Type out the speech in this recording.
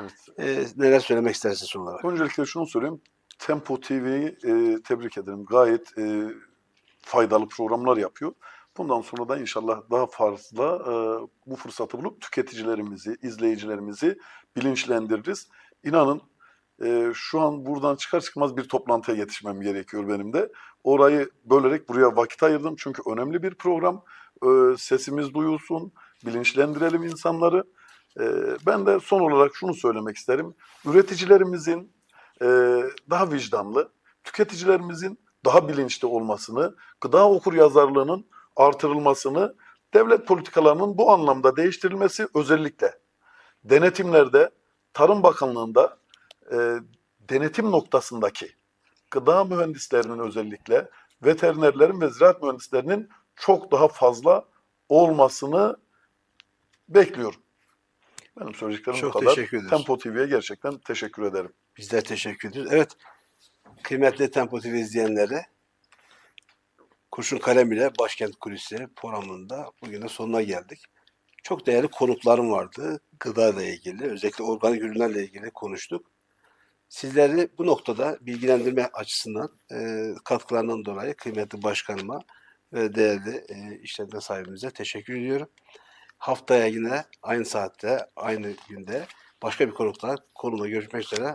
Evet. E, neler söylemek istersiniz son olarak? Öncelikle şunu söyleyeyim. Tempo TV'yi e, tebrik ederim. Gayet e, faydalı programlar yapıyor. Bundan sonra da inşallah daha fazla e, bu fırsatı bulup tüketicilerimizi, izleyicilerimizi bilinçlendiririz. İnanın e, şu an buradan çıkar çıkmaz bir toplantıya yetişmem gerekiyor benim de. Orayı bölerek buraya vakit ayırdım çünkü önemli bir program. E, sesimiz duyulsun, bilinçlendirelim insanları. E, ben de son olarak şunu söylemek isterim. Üreticilerimizin e, daha vicdanlı, tüketicilerimizin daha bilinçli olmasını, gıda okur yazarlığının artırılmasını, devlet politikalarının bu anlamda değiştirilmesi özellikle denetimlerde, Tarım Bakanlığı'nda e, denetim noktasındaki gıda mühendislerinin özellikle veterinerlerin ve ziraat mühendislerinin çok daha fazla olmasını bekliyorum. Benim söyleyeceklerim Çok bu kadar. teşekkür ederiz. Tempo TV'ye gerçekten teşekkür ederim. Bizler teşekkür ediyoruz. Evet, kıymetli Tempo TV izleyenleri, Kurşun Kalem ile Başkent Kulisi programında bugün de sonuna geldik. Çok değerli konuklarım vardı. Gıda ile ilgili, özellikle organik ürünlerle ilgili konuştuk. Sizleri bu noktada bilgilendirme açısından e, katkılarından dolayı kıymetli başkanıma ve değerli e, işletme sahibimize teşekkür ediyorum. Haftaya yine aynı saatte, aynı günde başka bir konukla konumda görüşmek üzere.